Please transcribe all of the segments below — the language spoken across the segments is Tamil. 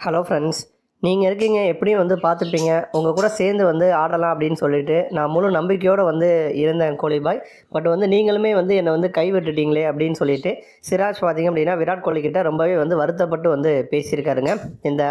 ஹலோ ஃப்ரெண்ட்ஸ் நீங்கள் இருக்கீங்க எப்படியும் வந்து பார்த்துப்பீங்க. உங்கள் கூட சேர்ந்து வந்து ஆடலாம் அப்படின்னு சொல்லிட்டு நான் முழு நம்பிக்கையோடு வந்து இருந்தேன் கோலிபாய் பட் வந்து நீங்களுமே வந்து என்னை வந்து கைவிட்டுட்டீங்களே அப்படின்னு சொல்லிட்டு சிராஜ் பார்த்தீங்க அப்படின்னா விராட் கோலி கிட்ட ரொம்பவே வந்து வருத்தப்பட்டு வந்து பேசியிருக்காருங்க. இந்த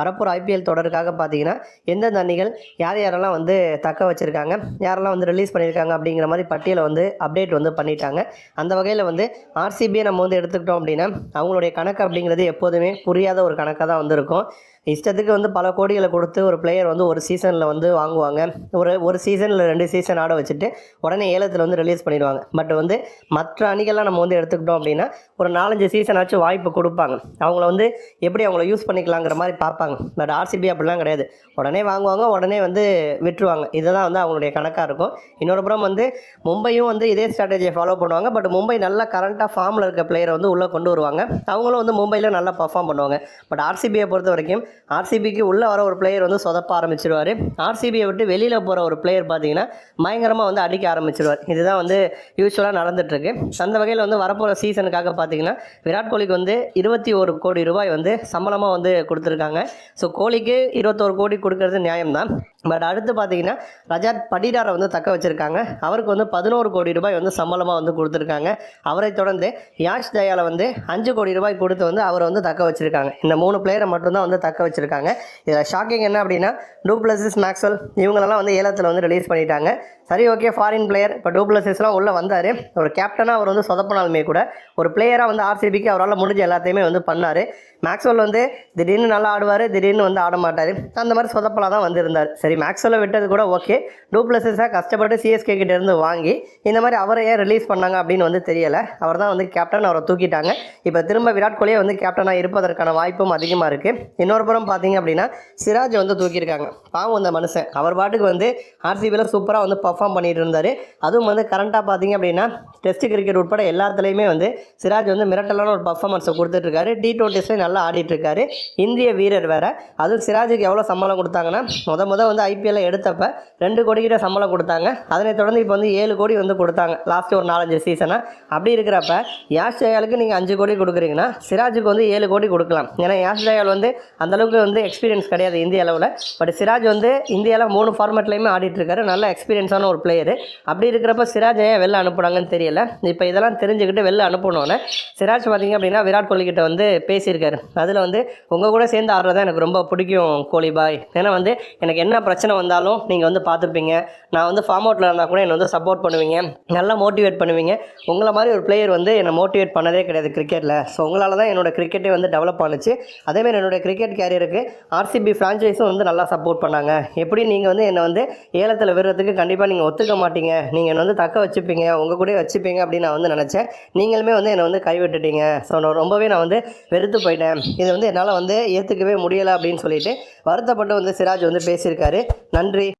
வரப்போகிற ஐபிஎல் தொடருக்காக பார்த்தீங்கன்னா எந்தெந்த அணிகள் யார் யாரெல்லாம் வந்து தக்க வச்சுருக்காங்க யாரெல்லாம் வந்து ரிலீஸ் பண்ணியிருக்காங்க அப்படிங்கிற மாதிரி பட்டியலை வந்து அப்டேட் வந்து பண்ணிட்டாங்க. அந்த வகையில் வந்து ஆர்சிபியை நம்ம வந்து எடுத்துக்கிட்டோம் அப்படின்னா அவங்களுடைய கணக்கு அப்படிங்கிறது எப்போதுமே புரியாத ஒரு கணக்காக தான் வந்து இருக்கும். இஷ்டத்துக்கு வந்து பல கோடிகளை கொடுத்து ஒரு பிளேயர் வந்து ஒரு சீசனில் வந்து வாங்குவாங்க. ஒரு ஒரு சீசனில் ரெண்டு சீசன் ஆட வச்சுட்டு உடனே ஏலத்தில் வந்து ரிலீஸ் பண்ணிடுவாங்க. பட் வந்து மற்ற அணிகள்லாம் நம்ம வந்து எடுத்துக்கிட்டோம் அப்படின்னா ஒரு நாலஞ்சு சீசனாச்சும் வாய்ப்பு கொடுப்பாங்க. அவங்கள வந்து எப்படி அவங்கள யூஸ் பண்ணிக்கலாங்கிற மாதிரி பார்ப்பாங்க. பட் ஆர்சிபி அப்படிலாம் கிடையாது. உடனே வாங்குவாங்க உடனே வந்து விட்டுருவாங்க. இதுதான் வந்து அவங்களுடைய கணக்காக இருக்கும். இன்னொரு புறம் வந்து மும்பையும் வந்து இதே ஸ்ட்ராட்டஜியை ஃபாலோ பண்ணுவாங்க. பட் மும்பை நல்லா கரண்ட்டாக ஃபார்மில் இருக்க பிளேயரை வந்து உள்ளே கொண்டு வருவாங்க. அவங்களும் வந்து மும்பையில் நல்லா பர்ஃபார்ம் பண்ணுவாங்க. பட் ஆர்சிபியை பொறுத்த வரைக்கும் ஆர்சிபி ஆர்சிபிக்கு உள்ளே வர ஒரு பிளேயர் வந்து சொதப்ப ஆரம்பிச்சிருவார். ஆர்சிபியை விட்டு வெளியில் போகிற ஒரு பிளேயர் பார்த்தீங்கன்னா பயங்கரமாக வந்து அடிக்க ஆரம்பிச்சிருவார். இதுதான் வந்து யூஸ்வலாக நடந்துட்டுருக்கு. அந்த வகையில் வந்து வரப்போகிற சீசனுக்காக பார்த்தீங்கன்னா விராட் கோலிக்கு வந்து இருபத்தி ஒரு கோடி ரூபாய் வந்து சம்பளமாக வந்து கொடுத்துருக்காங்க. ஸோ கோலிக்கு இருபத்தோரு கோடி கொடுக்கறது நியாயம்தான். பட் அடுத்து பார்த்தீங்கன்னா ரஜாத் படிடாரை வந்து தக்க வச்சுருக்காங்க. அவருக்கு வந்து பதினோரு கோடி ரூபாய் வந்து சம்பளமாக வந்து கொடுத்துருக்காங்க. அவரை தொடர்ந்து யாஷ் தயாலை வந்து அஞ்சு கோடி ரூபாய் கொடுத்து வந்து அவரை வந்து தக்க வச்சுருக்காங்க. இந்த மூணு பிளேயரை மட்டும்தான் வந்து தக்க வச்சுருக்காங்க. இதில் ஷாக்கிங் என்ன அப்படின்னா டூப்ளசிஸ் மேக்ஸ்வெல் இவங்களெல்லாம் வந்து ஏலத்தில் வந்து ரிலீஸ் பண்ணிட்டாங்க. சரி ஓகே ஃபாரின் பிளேயர் இப்போ டூப்ளசிஸ்லாம் உள்ளே வந்தார். ஒரு கேப்டனாக அவர் வந்து சொதப்பினாலுமே கூட ஒரு பிளேயராக வந்து ஆர்சிபிக்கு அவரால் முடிஞ்ச எல்லாத்தையுமே வந்து பண்ணார். மேக்ஸ்வெல் வந்து திடீர்னு நல்லா ஆடுவார் திடீர்னு வந்து ஆட மாட்டார். அந்த மாதிரி சொதப்பலாக தான் வந்திருந்தார். சரி மேக்ஸ்வெல்லை விட்டது கூட ஓகே. டூப்ளசிஸாக கஷ்டப்பட்டு சிஎஸ்கே கிட்டேருந்து வாங்கி இந்த மாதிரி அவரை ஏன் ரிலீஸ் பண்ணாங்க அப்படின்னு வந்து தெரியலை. அவர் தான் வந்து கேப்டன் அவரை தூக்கிட்டாங்க. இப்போ திரும்ப விராட் கோலியே வந்து கேப்டனாக இருப்பதற்கான வாய்ப்பும் அதிகமாக இருக்குது இன்னொரு புறம் பார்த்தீங்க அப்படின்னா சிராஜ் வந்து தூக்கியிருக்காங்க. பாவம் அந்த மனுஷன். அவர் பாட்டுக்கு வந்து ஆர்சிபியில் சூப்பராக வந்து பர்ஃபார்ம் பண்ணிட்டு இருந்தார். அதுவும் வந்து கரண்ட்டாக பார்த்தீங்க அப்படின்னா டெஸ்ட் கிரிக்கெட் உட்பட எல்லாத்துலேயுமே வந்து சிராஜ் வந்து மிரட்டலான ஒரு பர்ஃபார்மன்ஸை கொடுத்துட்ருக்காரு டி டுவெண்ட்டிஸ்லேயும் நல்லா ஆடிட்டுருக்காரு. இந்திய வீரர் வேறு. அதுவும் சிராஜுக்கு எவ்வளோ சம்பளம் கொடுத்தாங்கன்னா முத முத வந்து ஐபிஎல்ல எடுத்தப்ப ரெண்டு கோடி கிட்ட சம்பளம் கொடுத்தாங்க. அதனை தொடர்ந்து இப்போ வந்து ஏழு கோடி வந்து கொடுத்தாங்க. லாஸ்ட் ஒரு நாலஞ்சு சீசனாக அப்படி இருக்கிறப்ப யாஷ் ஜெயாலுக்கு நீங்கள் அஞ்சு கோடி கொடுக்குறீங்கன்னா சிராஜுக்கு வந்து ஏழு கோடி கொடுக்கலாம். ஏன்னா யாஷ் ஜெயால் வந்து அந்தளவுக்கு வந்து எக்ஸ்பீரியன்ஸ் கிடையாது இந்திய அளவில். பட் சிராஜ் வந்து இந்தியாவில் மூணு ஃபார்மேட்லேயுமே ஆடிட்டுருக்காரு. நல்ல எக்ஸ்பீரியன்ஸான ஒரு பிளேயர் அப்படி இருக்கிறப்ப சிராஜ் ஏன் வெளில அனுப்புனாங்கன்னு தெரியல. இப்போ இதெல்லாம் தெரிஞ்சுக்கிட்டு வெளில அனுப்பணுன்னு சிராஜ் பார்த்தீங்க அப்படின்னா விராட் கோலி கிட்ட வந்து பேசியிருக்காரு. அதில் வந்து உங்கள் கூட சேர்ந்து ஆடுறது எனக்கு ரொம்ப பிடிக்கும் கோலி பாய். ஏன்னா வந்து எனக்கு என்ன பிரச்சனை வந்தாலும் நீங்கள் வந்து பார்த்துப்பீங்க. நான் வந்து ஃபார்ம் அவுட்டில் இருந்தால் கூட என்னை வந்து சப்போர்ட் பண்ணுவீங்க. நல்லா மோட்டிவேட் பண்ணுவீங்க. உங்களை மாதிரி ஒரு பிளேயர் வந்து என்னை மோட்டிவேட் பண்ணதே கிடையாது கிரிக்கெட்டில் ஸோ உங்களால் தான் என்னோடய கிரிக்கெட்டே வந்து டெவலப் ஆனுச்சு. அதேமாதிரி என்னோட கிரிக்கெட் கேரியருக்கு ஆர்சிபி ஃப்ரான்ச்சைஸும் வந்து நல்லா சப்போர்ட் பண்ணாங்க. எப்படி நீங்கள் வந்து என்னை வந்து ஏலத்தில் விடுறதுக்கு கண்டிப்பாக நீங்கள் ஒத்துக்க மாட்டீங்க. நீங்கள் என்னை வந்து தக்க வச்சுப்பீங்க. உங்கள் கூடயே வச்சுப்பீங்க அப்படின்னு நான் வந்து நினச்சேன். நீங்களுமே வந்து என்னை வந்து கைவிட்டுட்டீங்க. ஸோ நான் ரொம்பவே நான் வந்து வெறுத்து போயிட்டேன். இது வந்து என்னால் வந்து ஏற்றுக்கவே முடியலை அப்படின்னு சொல்லிட்டு வருத்தப்பட்டு வந்து சிராஜ் வந்து பேசியிருக்காரு. நன்றி.